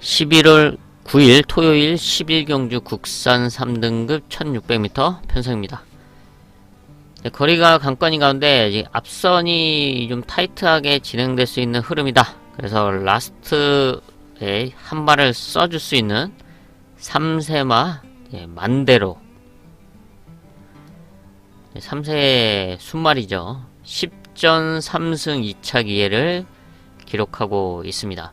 11월 9일 토요일 11경주 국산 3등급 1600m 편성입니다. 네, 거리가 관건인 가운데 앞선이 좀 타이트하게 진행될 수 있는 흐름이다. 그래서 라스트에 한 발을 써줄 수 있는 3세마 예, 만대로 3세 순말이죠. 10전 3승 2차 기회를 기록하고 있습니다.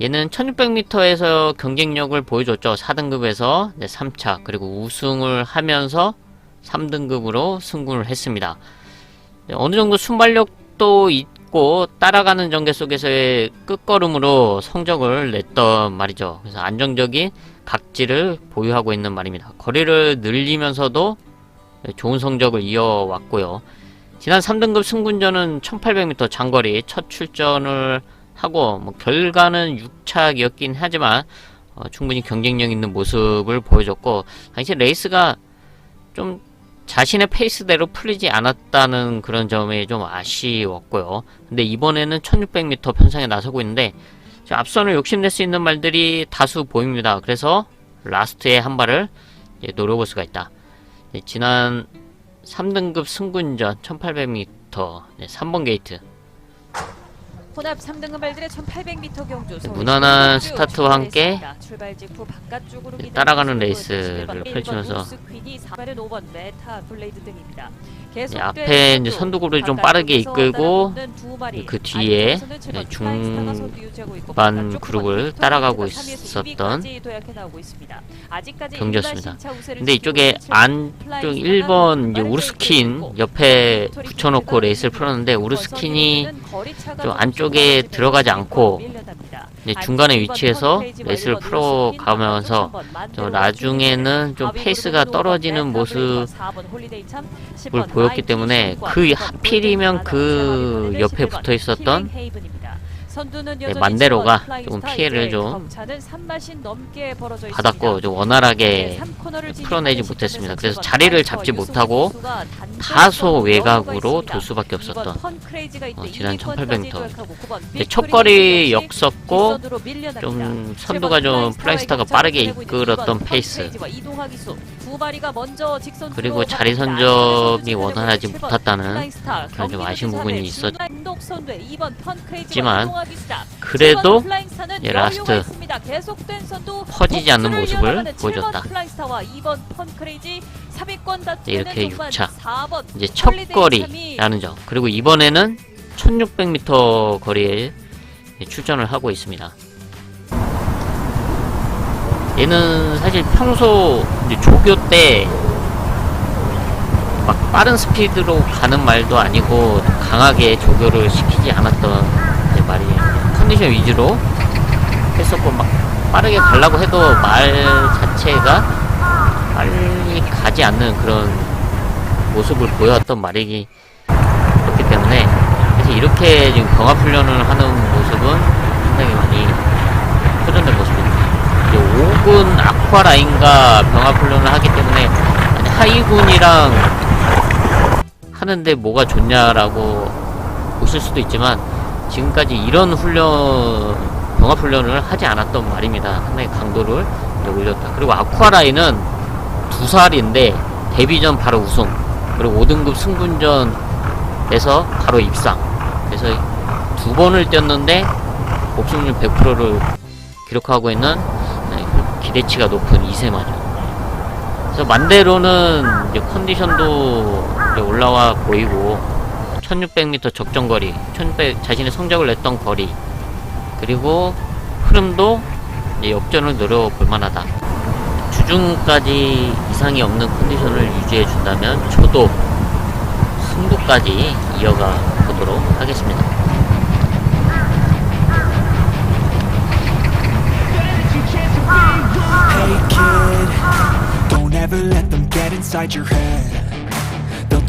얘는 1600m에서 경쟁력을 보여줬죠. 4등급에서 3차 그리고 우승을 하면서 3등급으로 승군을 했습니다. 네, 어느 정도 순발력도 있고 따라가는 전개 속에서의 끝걸음으로 성적을 냈던 말이죠. 그래서 안정적인 각지를 보유하고 있는 말입니다. 거리를 늘리면서도 좋은 성적을 이어왔고요. 지난 3등급 승군전은 1800m 장거리 첫 출전을 하고 뭐 결과는 6차이었긴 하지만 어, 충분히 경쟁력 있는 모습을 보여줬고 당시 레이스가 좀 자신의 페이스대로 풀리지 않았다는 그런 점이 좀 아쉬웠고요. 근데 이번에는 1600m 편성에 나서고 있는데 앞선을 욕심낼 수 있는 말들이 다수 보입니다. 그래서 라스트에 한 발을 노려볼 수가 있다. 네, 지난 3등급 승군전 1800m 네, 3번 게이트 혼합 3등급 발들의 1800m 경주 서울 무난한 스타트와 함께 출발했습니다. 출발 직 후 바깥쪽으로 네, 기다리는 따라가는 레이스를 펼치면서 바랍니다. 1번 우스퀸이 4발은 5번 메타 블레이드 등입니다. 네, 계속된 앞에 이제 선두, 선두구를 좀 빠르게 바깥쪽에서 이끌고 따라붙는 두 마리. 그 뒤에 안쪽에서는 유지하고 있고 중반 바깥쪽 그룹을 후반 따라가고 토요일부터 3위에서 있었던 2위까지 도약해 나오고 있습니다. 아직까지 경기였습니다. 일반 신차 우세를 근데 지키고 이쪽에 있는 칠번 안쪽 플라잉스타가 1번 이제 우르스킨 옆에 붙여놓고 레이스를 풀었는데 우르스킨이 좀 안쪽 에 좁아지면서 들어가지 않고 중간에 위치해서 레이스를 페이지 풀어 완료 가면서 선수 한저 번, 나중에는 좀 페이스가 떨어지는 모습을 사번 홀리데이 참, 10번 보였기 때문에 그 9번 하필이면 그 옆에 11번 붙어 있었던. 선두는 네, 여전히 만대로가 7번 플라잉 조금 피해를 좀 격차는 3마신 넘게 벌어져 받았고. 좀 원활하게 네, 풀어내지 못했습니다. 그래서 자리를 잡지 못하고 다소 외곽으로 돌. 수밖에 없었던 어, 지난 2위권까지 1800m. 도약하고 구번 네, 빅토리 첫거리 역시 역섰고. 좀칠 선두가 번좀 플라이스타가 빠르게 이끌었던 페이스 그리고 자리 선점이. 원활하지 못했다는 그런 좀 아쉬운 부분이 대 있었- 단독 선두에 이번 펀 크레이지와 지만 이동하 기수다. 그래도 예, 라스트 퍼지지 않는 모습을 보여줬다. 플라잉스타와 2번 펀 크레이지 3위권 다투는 네, 이렇게 동반 6차. 4번 이제 첫 거리라는 점 그리고 이번에는 1600m 거리에 출전을 하고 있습니다. 얘는 사실 평소 조교 때 막 빠른 스피드로 가는 말도 아니고 강하게 조교를 시키지 않았던 컨디션 위주로 했었고 막 빠르게 가려고 해도 말 자체가 빨리 가지 않는 그런 모습을 보여왔던 말이기 그렇기 때문에 그래서 이렇게 지금 경합 훈련을 하는 모습은 상당히 많이 표현된 모습입니다. 이제 5군 아쿠아 라인과 병합 훈련을 하기 때문에 하이군이랑 하는데 뭐가 좋냐라고 보실 수도 있지만 지금까지 이런 훈련 병합 훈련을 하지 않았던 말입니다. 상당히 강도를 올렸다. 그리고 아쿠아라인은 두 살인데 데뷔전 바로 우승 그리고 5등급 승분전에서 바로 입상 그래서 두 번을 뛰었는데 복싱률 100%를 기록하고 있는 네, 기대치가 높은 이세마죠 그래서 만대로는 컨디션도 올라와 보이고 1600m 적정거리 1600 자신의 성적을 냈던 거리 그리고 흐름도 역전을 노려볼 만하다 주중까지 이상이 없는 컨디션을 유지해 준다면 저도 승부까지 이어가 보도록 하겠습니다. Hey kid,